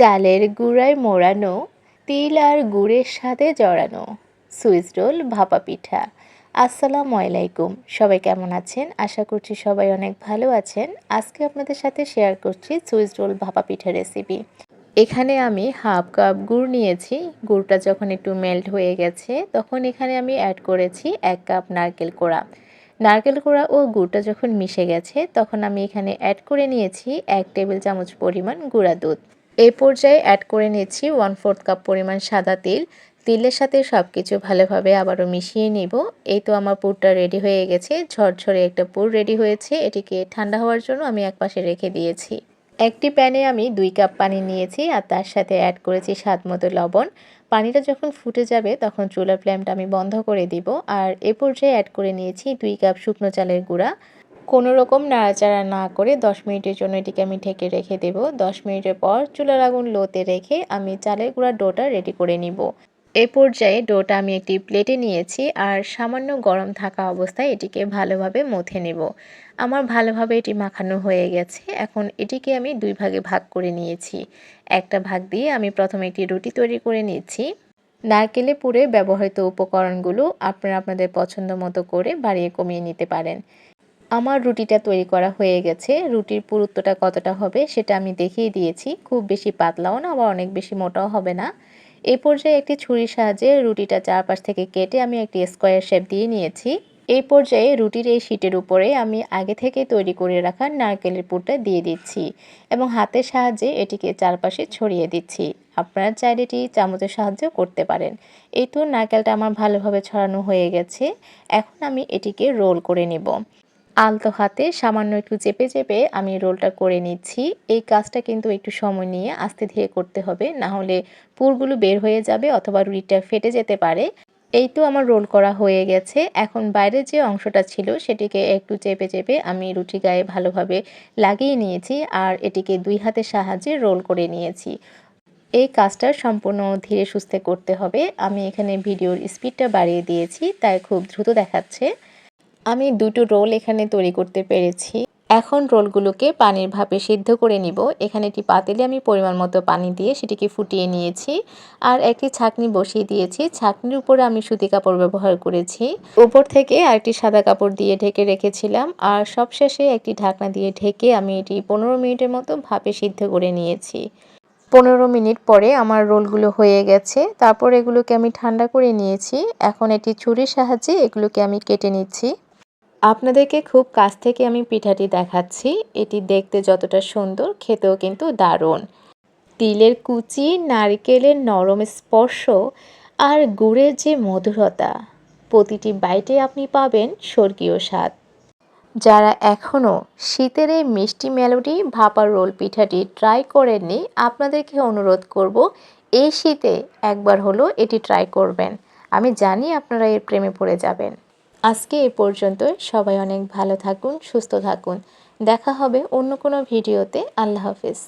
চালের গুঁড়ায় মোড়ানো, তিল আর গুড়ের সাথে জড়ানো। সুইচ রোল, ভাপা পিঠা। আসসালামু আলাইকুম। সবাই কেমন আছেন? আশা করছি সবাই অনেক ভালো আছেন। আজকে আপনাদের সাথে শেয়ার করছি সুইচ রোল, ভাপা পিঠা রেসিপি এখানে আমি হাফ কাপ গুড় নিয়েছি। গুড়টা যখন একটু মেল্ট হয়ে গেছে, তখন এখানে আমি অ্যাড করেছি এক কাপ নারকেল কোড়া। নারকেল কোড়া ও গুড়টা যখন মিশে গেছে, তখন আমি এখানে অ্যাড করে নিয়েছি এক টেবিল চামচ পরিমাণ গুঁড়া দুধ। এই পর্যায়ে অ্যাড করে নিয়েছি ওয়ান ফোর্থ কাপ পরিমাণ সাদা তিল। তিলের সাথে সব কিছু ভালোভাবে আবারও মিশিয়ে নিব। এই তো আমার পুরটা রেডি হয়ে গেছে। ঝরঝরে একটা পুর রেডি হয়েছে। এটিকে ঠান্ডা হওয়ার জন্য আমি একপাশে রেখে দিয়েছি। একটি প্যানে আমি দুই কাপ পানি নিয়েছি আর তার সাথে অ্যাড করেছি স্বাদ মতো লবণ। পানিটা যখন ফুটে যাবে তখন চুলার ফ্লেমটা আমি বন্ধ করে দিব। আর এ পর্যায়ে অ্যাড করে নিয়েছি দুই কাপ শুকনো চালের গুঁড়া। কোনো রকম নাড়াচাড়া না করে দশ মিনিটের জন্য এটিকে আমি ঢেকে রেখে দেব। দশ মিনিটের পর চুলার আগুন লোতে রেখে আমি চালের গুঁড়ার ডোটা রেডি করে নিব। এ পর্যায়ে ডোটা আমি একটি প্লেটে নিয়েছি আর সামান্য গরম থাকা অবস্থায় এটিকে ভালোভাবে মথে নেব। আমার ভালোভাবে এটি মাখানো হয়ে গেছে। এখন এটিকে আমি দুই ভাগে ভাগ করে নিয়েছি। একটা ভাগ দিয়ে আমি প্রথমে একটি রুটি তৈরি করে নিয়েছি নারকেলে পুরে ব্যবহৃত উপকরণগুলো আপনারা আপনাদের পছন্দ মতো করে বাড়িয়ে কমিয়ে নিতে পারেন। আমার রুটিটা তৈরি করা হয়ে গেছে। রুটির পুরুত্বটা কতটা হবে সেটা আমি দেখিয়ে দিয়েছি। খুব বেশি পাতলাও না, আবার অনেক বেশি মোটাও হবে না। এ পর্যায়ে একটি ছুরির সাহায্যে রুটিটা চারপাশ থেকে কেটে আমি একটি স্কোয়ার শেপ দিয়ে নিয়েছি। এই পর্যায়ে রুটির এই শিটের উপরে আমি আগে থেকে তৈরি করে রাখা নারকেলের পুরটা দিয়ে দিচ্ছি এবং হাতের সাহায্যে এটিকে চারপাশে ছড়িয়ে দিচ্ছি। আপনারা চাইলে এটি চামচের সাহায্যে করতে পারেন। এই তো নারকেলটা আমার ভালোভাবে ছড়ানো হয়ে গেছে। এখন আমি এটিকে রোল করে নেব। আলতো হাতে সামান্য একটু চেপে চেপে আমি রোলটা করে নিচ্ছি। এই কাজটা কিন্তু একটু সময় নিয়ে আস্তে ধীরে করতে হবে, না হলে পুরগুলো বের হয়ে যাবে অথবা রুটিটা ফেটে যেতে পারে। এই তো আমার রোল করা হয়ে গেছে। এখন বাইরের যে অংশটা ছিল সেটিকে একটু চেপে চেপে আমি রুটি গায়ে ভালোভাবে লাগিয়ে নিয়েছি আর এটিকে দুই হাতের সাহায্যে রোল করে নিয়েছি। এই কাজটা সম্পূর্ণ ধীরে সুস্থে করতে হবে। আমি এখানে ভিডিওর স্পিডটা বাড়িয়ে দিয়েছি, তাই খুব দ্রুত দেখাচ্ছে। আমি দুটো রোল এখানে তৈরি করতে পেরেছি। এখন রোলগুলোকে পানির ভাপে সিদ্ধ করে নিব। এখানে একটি পাতিলে আমি পরিমাণ মতো পানি দিয়ে সেটিকে ফুটিয়ে নিয়েছি আর একটি ছাকনি বসিয়ে দিয়েছি। ছাকনির উপরে আমি সুতি কাপড় ব্যবহার করেছি। উপর থেকে আরেকটি সাদা কাপড় দিয়ে ঢেকে রেখেছিলাম আর সবশেষে একটি ঢাকনা দিয়ে ঢেকে আমি এটি পনেরো মিনিটের মতো ভাপে সিদ্ধ করে নিয়েছি। পনেরো মিনিট পরে আমার রোলগুলো হয়ে গেছে। তারপর এগুলোকে আমি ঠান্ডা করে নিয়েছি। এখন এটি ছুরির সাহায্যে এগুলোকে আমি কেটে নিচ্ছি। আপনাদেরকে খুব কাছ থেকে আমি পিঠাটি দেখাচ্ছি। এটি দেখতে যতটা সুন্দর, খেতেও কিন্তু দারুণ। তিলের কুচি, নারকেলের নরম স্পর্শ আর গুড়ের যে মধুরতা, প্রতিটি বাইটে আপনি পাবেন স্বর্গীয় স্বাদ। যারা এখনও শীতের এই মিষ্টি মেলোডি ভাপা রোল পিঠাটি ট্রাই করেননি, আপনাদেরকে অনুরোধ করব, এই শীতে একবার হলো এটি ট্রাই করবেন। আমি জানি আপনারা এর প্রেমে পড়ে যাবেন। আজকে এ পর্যন্ত সবাই অনেক ভালো থাকুন, সুস্থ থাকুন। দেখা হবে অন্য কোনো ভিডিওতে। আল্লাহ হাফিজ।